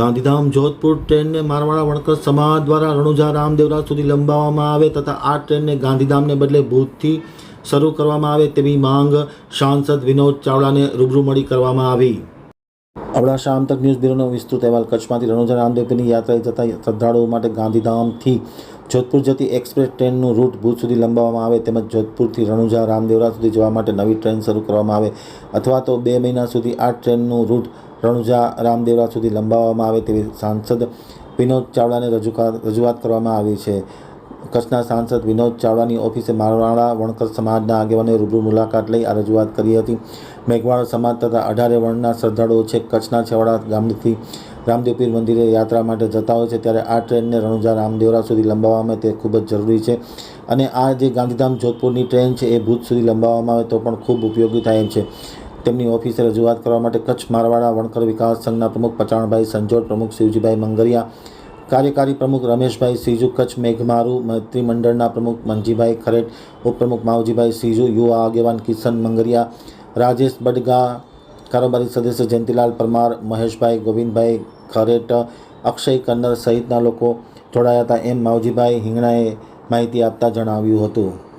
ગાંધીધામ જોધપુર ટ્રેનને મારવાડા વણકર સમાજ દ્વારા રણુજા રામદેવરા સુધી લંબાવવામાં આવે તથા આ ટ્રેનને ગાંધીધામને બદલે ભૂતથી શરૂ કરવામાં આવે તેવી માંગ સાંસદ વિનોદ ચાવડાને રૂબરૂ મળી કરવામાં આવી. અબડાસા આમતક ન્યૂઝ બ્યુરોનો વિસ્તૃત અહેવાલ. કચ્છમાંથી રણુજા રામદેવની યાત્રાએ જતા શ્રદ્ધાળુઓ માટે ગાંધીધામથી જોધપુર જતી એક્સપ્રેસ ટ્રેનનું રૂટ ભુજ સુધી લંબાવવામાં આવે તેમજ જોધપુરથી રણુજા રામદેવરા સુધી જવા માટે નવી ટ્રેન શરૂ કરવામાં આવે અથવા તો બે મહિના સુધી આ ટ્રેનનું રૂટ રણુજા રામદેવરા સુધી લંબાવવામાં આવે તેવી સાંસદ વિનોદ ચાવડાને રજૂઆત કરવામાં આવી છે. કચ્છના સાંસદ વિનોદ ચાવડાની ઓફિસે મારવાડા વણકર સમાજના આગેવાનોએ રૂબરૂ મુલાકાત લઈ આ રજૂઆત કરી હતી. મેઘવાળ સમાજ તથા અઢારે વર્ણના શ્રદ્ધાળુઓ છે. કચ્છના છેવાડા ગામથી રામદેવ પીર મંદિરે યાત્રા માટે જતા હોય છે, ત્યારે આ ટ્રેનને રણુજા રામદેવરા સુધી લંબાવવામાં તે ખૂબ જ જરૂરી છે. અને આ જે ગાંધીધામ જોધપુરની ટ્રેન છે, એ ભુજ સુધી લંબાવવામાં આવે તો પણ ખૂબ ઉપયોગી થાય છે. તેમની ઓફિસે રજૂઆત કરવા માટે કચ્છ મારવાડા, વણકર વિકાસ સંઘના પ્રમુખ પચાણભાઈ સંજોડ, પ્રમુખ શિવજીભાઈ મંગરિયા, કાર્યકારી પ્રમુખ રમેશભાઈ સીજુ, કચ્છ મેઘમારુ મંત્રીમંડળના પ્રમુખ મંજીભાઈ ખરેટ, ઉપપ્રમુખ માવજીભાઈ સીજુ, યુવા આગેવાન કિશન મંગરિયા, રાજેશ બડગા, કારોબારી સદસ્ય જયંતિલાલ પરમાર, મહેશભાઈ ગોવિંદભાઈ ખરેટ, અક્ષય કન્નર સહિતના લોકો જોડાયા હતા. એમ માવજીભાઈ હિંગણાએ માહિતી આપતા જણાવ્યું હતું.